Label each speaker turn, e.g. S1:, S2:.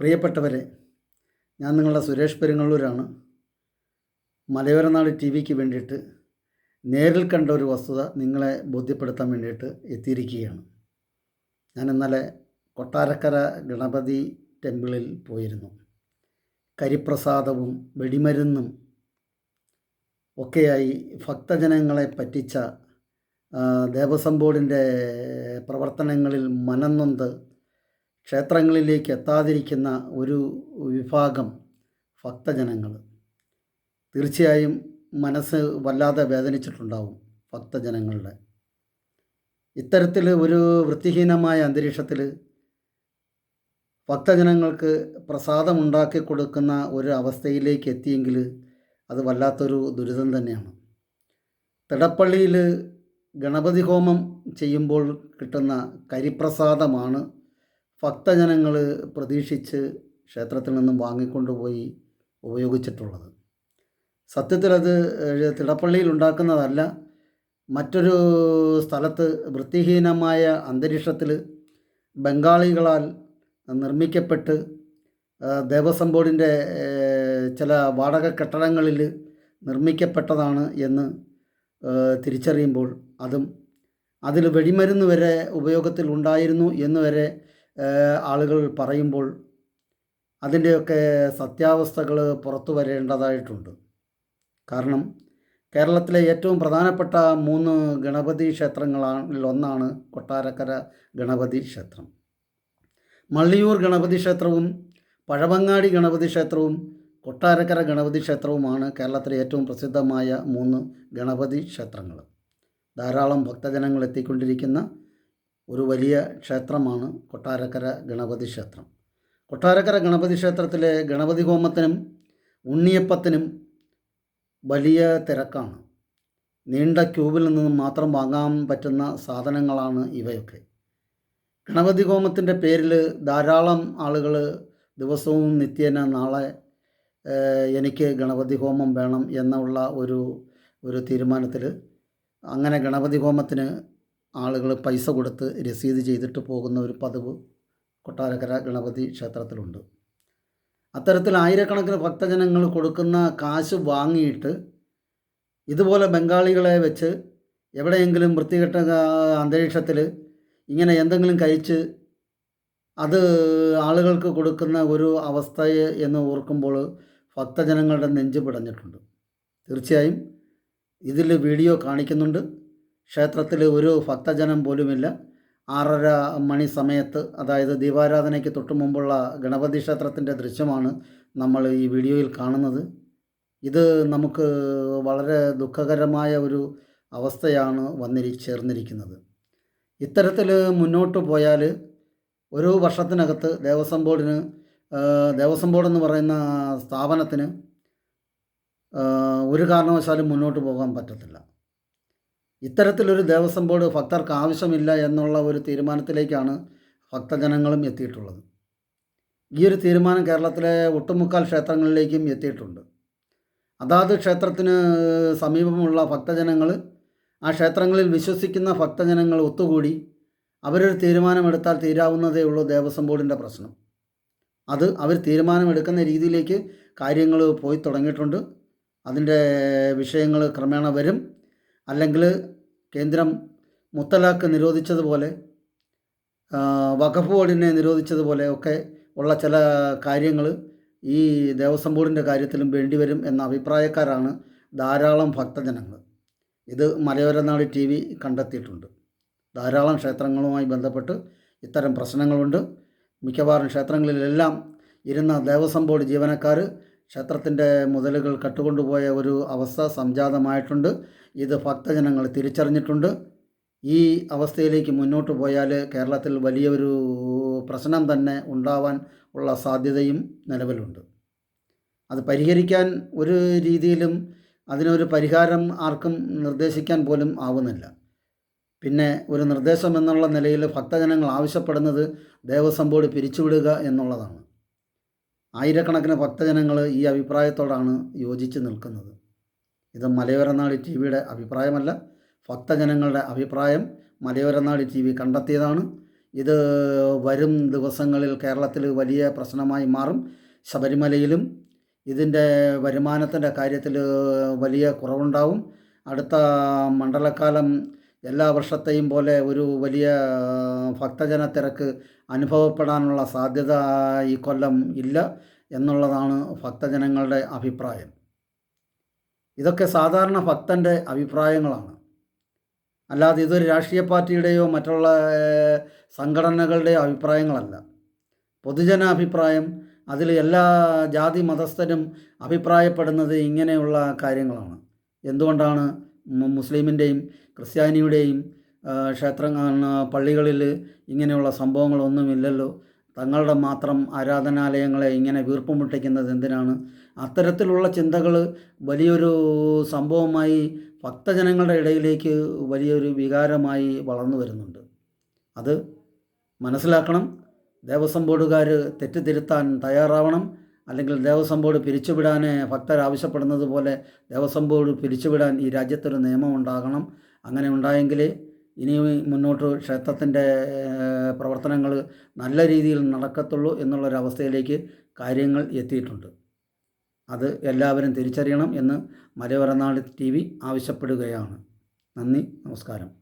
S1: പ്രിയപ്പെട്ടവരെ ഞാൻ നിങ്ങളുടെ സുരേഷ് പെരുങ്ങള്ളൂരാണ്. മലയോരനാട് ടി വിക്ക് വേണ്ടിയിട്ട് നേരിൽ കണ്ട ഒരു വസ്തുത നിങ്ങളെ ബോധ്യപ്പെടുത്താൻ വേണ്ടിയിട്ട് എത്തിയിരിക്കുകയാണ്. ഞാൻ ഇന്നലെ കൊട്ടാരക്കര ഗണപതി ടെമ്പിളിൽ പോയിരുന്നു. കരിപ്രസാദവും വെടിമരുന്നും ഒക്കെയായി ഭക്തജനങ്ങളെ പറ്റിച്ച ദേവസ്വം ബോർഡിന്റെ പ്രവർത്തനങ്ങളിൽ മനംനൊന്ത് ക്ഷേത്രങ്ങളിലേക്ക് എത്താതിരിക്കുന്ന ഒരു വിഭാഗം ഭക്തജനങ്ങൾ തീർച്ചയായും മനസ്സ് വല്ലാതെ വേദനിച്ചിട്ടുണ്ടാവും ഭക്തജനങ്ങളുടെ. ഇത്തരത്തിൽ ഒരു വൃത്തിഹീനമായ അന്തരീക്ഷത്തിൽ ഭക്തജനങ്ങൾക്ക് പ്രസാദമുണ്ടാക്കി കൊടുക്കുന്ന ഒരു അവസ്ഥയിലേക്ക് എത്തിയെങ്കിൽ അത് വല്ലാത്തൊരു ദുരിതം തന്നെയാണ്. തിടപ്പള്ളിയിൽ ഗണപതി ഹോമം ചെയ്യുമ്പോൾ കിട്ടുന്ന കരിപ്രസാദമാണ് ഭക്തജനങ്ങൾ പ്രതീക്ഷിച്ച് ക്ഷേത്രത്തിൽ നിന്നും വാങ്ങിക്കൊണ്ടുപോയി ഉപയോഗിച്ചിട്ടുള്ളത്. ഏഹ്, തിടപ്പള്ളിയിൽ ഉണ്ടാക്കുന്നതല്ല. മറ്റൊരു സ്ഥലത്ത് വൃത്തിഹീനമായ അന്തരീക്ഷത്തിൽ ബംഗാളികളാൽ നിർമ്മിക്കപ്പെട്ട് ദേവസ്വം ബോർഡിന്റെ ചില വാടക കെട്ടിടങ്ങളിൽ നിർമ്മിക്കപ്പെട്ടതാണ് എന്ന് തിരിച്ചറിയുമ്പോൾ അതും അതിൽ വെടിമരുന്ന് വരെ ഉപയോഗത്തിൽ ഉണ്ടായിരുന്നു എന്ന് വരെ ഏഹ്, ആളുകൾ പറയുമ്പോൾ അതിന്റെയൊക്കെ സത്യാവസ്ഥകൾ പുറത്തു വരേണ്ടതായിട്ടുണ്ട്. കാരണം കേരളത്തിലെ ഏറ്റവും പ്രധാനപ്പെട്ട മൂന്ന് ഗണപതി ക്ഷേത്രങ്ങളിൽ ഒന്നാണ് കൊട്ടാരക്കര ഗണപതി ക്ഷേത്രം. മള്ളിയൂർ ഗണപതി ക്ഷേത്രവും പഴവങ്ങാടി ഗണപതി ക്ഷേത്രവും കൊട്ടാരക്കര ഗണപതി ക്ഷേത്രവുമാണ് കേരളത്തിലെ ഏറ്റവും പ്രസിദ്ധമായ മൂന്ന് ഗണപതി ക്ഷേത്രങ്ങൾ. ധാരാളം ഭക്തജനങ്ങൾ എത്തിക്കൊണ്ടിരിക്കുന്ന ഒരു വലിയ ക്ഷേത്രമാണ് കൊട്ടാരക്കര ഗണപതി ക്ഷേത്രം. കൊട്ടാരക്കര ഗണപതി ക്ഷേത്രത്തിലെ ഗണപതി ഹോമത്തിനും ഉണ്ണിയപ്പത്തിനും വലിയ തിരക്കാണ്. നീണ്ട ക്യൂവിൽ നിന്നും മാത്രം വാങ്ങാൻ പറ്റുന്ന സാധനങ്ങളാണ് ഇവയൊക്കെ. ഗണപതി ഹോമത്തിന്റെ പേരിൽ ധാരാളം ആളുകൾ ദിവസവും നിത്യേന നാളെ എനിക്ക് ഗണപതി ഹോമം വേണം എന്നുള്ള ഒരു ഒരു തീരുമാനത്തിൽ അങ്ങനെ ഗണപതി ഹോമത്തിന് ആളുകൾ പൈസ കൊടുത്ത് രസീത് ചെയ്തിട്ട് പോകുന്ന ഒരു പതിവ് കൊട്ടാരക്കര ഗണപതി ക്ഷേത്രത്തിലുണ്ട്. അത്തരത്തിൽ ആയിരക്കണക്കിന് ഭക്തജനങ്ങൾ കൊടുക്കുന്ന കാശ് വാങ്ങിയിട്ട് ഇതുപോലെ ബംഗാളികളെ വെച്ച് എവിടെയെങ്കിലും വൃത്തികെട്ട അന്തരീക്ഷത്തിൽ ഇങ്ങനെ എന്തെങ്കിലും കഴിച്ച് അത് ആളുകൾക്ക് കൊടുക്കുന്ന ഒരു അവസ്ഥയെ എന്ന് ഓർക്കുമ്പോൾ ഭക്തജനങ്ങളുടെ നെഞ്ച് പിടഞ്ഞിട്ടുണ്ട്. തീർച്ചയായും ഇതിൽ വീഡിയോ കാണിക്കുന്നുണ്ട്. ക്ഷേത്രത്തിൽ ഒരു ഭക്തജനം പോലുമില്ല. ആറര മണി സമയത്ത് അതായത് ദീപാരാധനയ്ക്ക് തൊട്ട് മുമ്പുള്ള ഗണപതി ക്ഷേത്രത്തിന്റെ ദൃശ്യമാണ് നമ്മൾ ഈ വീഡിയോയിൽ കാണുന്നത്. ഇത് നമുക്ക് വളരെ ദുഃഖകരമായ ഒരു അവസ്ഥയാണ് വന്നിരി ചേർന്നിരിക്കുന്നത്. ഇത്തരത്തിൽ മുന്നോട്ട് പോയാൽ ഒരു വർഷത്തിനകത്ത് ദേവസ്വം ബോർഡിന് ദേവസ്വം ബോർഡ് എന്ന് പറയുന്ന സ്ഥാപനത്തിന് ഒരു കാരണവശാലും മുന്നോട്ട് പോകാൻ പറ്റത്തില്ല. ഇത്തരത്തിലൊരു ദേവസ്വം ബോർഡ് ഭക്തർക്ക് ആവശ്യമില്ല എന്നുള്ള ഒരു തീരുമാനത്തിലേക്കാണ് ഭക്തജനങ്ങളും എത്തിയിട്ടുള്ളത്. ഈ ഒരു തീരുമാനം കേരളത്തിലെ ഒട്ടുമുക്കാൽ ക്ഷേത്രങ്ങളിലേക്കും എത്തിയിട്ടുണ്ട്. അതാത് ക്ഷേത്രത്തിന് സമീപമുള്ള ഭക്തജനങ്ങൾ ആ ക്ഷേത്രങ്ങളിൽ വിശ്വസിക്കുന്ന ഭക്തജനങ്ങൾ ഒത്തുകൂടി അവരൊരു തീരുമാനമെടുത്താൽ തീരാവുന്നതേ ഉള്ളൂ ദേവസ്വം ബോർഡിന്റെ പ്രശ്നം. അത് അവർ തീരുമാനമെടുക്കുന്ന രീതിയിലേക്ക് കാര്യങ്ങൾ പോയി തുടങ്ങിയിട്ടുണ്ട്. അതിന്റെ വിഷയങ്ങൾ ക്രമേണ വരും. അല്ലെങ്കിൽ കേന്ദ്രം മുത്തലാഖ് നിരോധിച്ചതുപോലെ വഖഫ് ബോർഡിനെ നിരോധിച്ചതുപോലെ ഒക്കെ ഉള്ള ചില കാര്യങ്ങൾ ഈ ദേവസ്വം ബോർഡിന്റെ കാര്യത്തിലും വേണ്ടിവരും എന്ന അഭിപ്രായക്കാരാണ് ധാരാളം ഭക്തജനങ്ങൾ. ഇത് മലയോരനാട് ടി വി കണ്ടെത്തിയിട്ടുണ്ട്. ധാരാളം ക്ഷേത്രങ്ങളുമായി ബന്ധപ്പെട്ട് ഇത്തരം പ്രശ്നങ്ങളുണ്ട്. മിക്കവാറും ക്ഷേത്രങ്ങളിലെല്ലാം ഇരുന്ന ദേവസ്വം ബോർഡ് ജീവനക്കാർ ക്ഷേത്രത്തിന്റെ മുതലുകൾ കട്ടുകൊണ്ടുപോയ ഒരു അവസ്ഥ സംജാതമായിട്ടുണ്ട്. ഇത് ഭക്തജനങ്ങൾ തിരിച്ചറിഞ്ഞിട്ടുണ്ട്. ഈ അവസ്ഥയിലേക്ക് മുന്നോട്ട് പോയാൽ കേരളത്തിൽ വലിയൊരു പ്രശ്നം തന്നെ ഉണ്ടാവാൻ ഉള്ള സാധ്യതയും നിലവിലുണ്ട്. അത് പരിഹരിക്കാൻ ഒരു രീതിയിലും അതിനൊരു പരിഹാരം ആർക്കും നിർദ്ദേശിക്കാൻ പോലും ആവുന്നില്ല. പിന്നെ ഒരു നിർദ്ദേശം എന്നുള്ള നിലയിൽ ഭക്തജനങ്ങൾ ആവശ്യപ്പെടുന്നത് ദേവസ്വം ബോർഡ് പിരിച്ചുവിടുക എന്നുള്ളതാണ്. ആയിരക്കണക്കിന് ഭക്തജനങ്ങൾ ഈ അഭിപ്രായത്തോടാണ് യോജിച്ച് നിൽക്കുന്നത്. ഇത് മലയോരനാടി ടി വിയുടെ അഭിപ്രായമല്ല ഭക്തജനങ്ങളുടെ അഭിപ്രായം മലയോരനാടി ടി വി കണ്ടെത്തിയതാണ്. ഇത് വരും ദിവസങ്ങളിൽ കേരളത്തിൽ വലിയ പ്രശ്നമായി മാറും. ശബരിമലയിലും ഇതിന്റെ വരുമാനത്തിന്റെ കാര്യത്തിൽ വലിയ കുറവുണ്ടാവും. അടുത്ത മണ്ഡലക്കാലം എല്ലാ വർഷത്തെയും പോലെ ഒരു വലിയ ഭക്തജന തിരക്ക് അനുഭവപ്പെടാനുള്ള സാധ്യത ഈ കൊല്ലം ഇല്ല എന്നുള്ളതാണ് ഭക്തജനങ്ങളുടെ അഭിപ്രായം. ഇതൊക്കെ സാധാരണ ഭക്തന്റെ അഭിപ്രായങ്ങളാണ്. അല്ലാതെ ഇതൊരു രാഷ്ട്രീയ പാർട്ടിയുടെയോ മറ്റുള്ള സംഘടനകളുടെയോ അഭിപ്രായങ്ങളല്ല. പൊതുജന അഭിപ്രായം അതിൽ എല്ലാ ജാതി മതസ്ഥരും അഭിപ്രായപ്പെടുന്നത് ഇങ്ങനെയുള്ള കാര്യങ്ങളാണ്. എന്തുകൊണ്ടാണ് മുസ്ലിമിന്റെയും ക്രിസ്ത്യാനിയുടെയും ക്ഷേത്ര പള്ളികളിൽ ഇങ്ങനെയുള്ള സംഭവങ്ങളൊന്നുമില്ലല്ലോ. തങ്ങളുടെ മാത്രം ആരാധനാലയങ്ങളെ ഇങ്ങനെ വീർപ്പുമുട്ടിക്കുന്നത് എന്തിനാണ്? അത്തരത്തിലുള്ള ചിന്തകൾ വലിയൊരു സംഭവമായി ഭക്തജനങ്ങളുടെ ഇടയിലേക്ക് വലിയൊരു വികാരമായി വളർന്നു വരുന്നുണ്ട്. അത് മനസ്സിലാക്കണം. ദേവസ്വം ബോർഡുകാർ തെറ്റ് തയ്യാറാവണം. അല്ലെങ്കിൽ ദേവസ്വം ബോർഡ് പിരിച്ചുവിടാൻ ഭക്തർ ആവശ്യപ്പെടുന്നത് പോലെ ദേവസ്വം ബോർഡ് പിരിച്ചുവിടാൻ ഈ രാജ്യത്തൊരു നിയമം ഉണ്ടാകണം. അങ്ങനെ ഉണ്ടായെങ്കിൽ ഇനി മുന്നോട്ട് ക്ഷേത്രത്തിന്റെ പ്രവർത്തനങ്ങൾ നല്ല രീതിയിൽ നടക്കത്തുള്ളൂ എന്നുള്ളൊരവസ്ഥയിലേക്ക് കാര്യങ്ങൾ എത്തിയിട്ടുണ്ട്. അത് എല്ലാവരും തിരിച്ചറിയണം എന്ന് മലയോര നാട് ടി വി ആവശ്യപ്പെടുകയാണ്. നന്ദി നമസ്കാരം.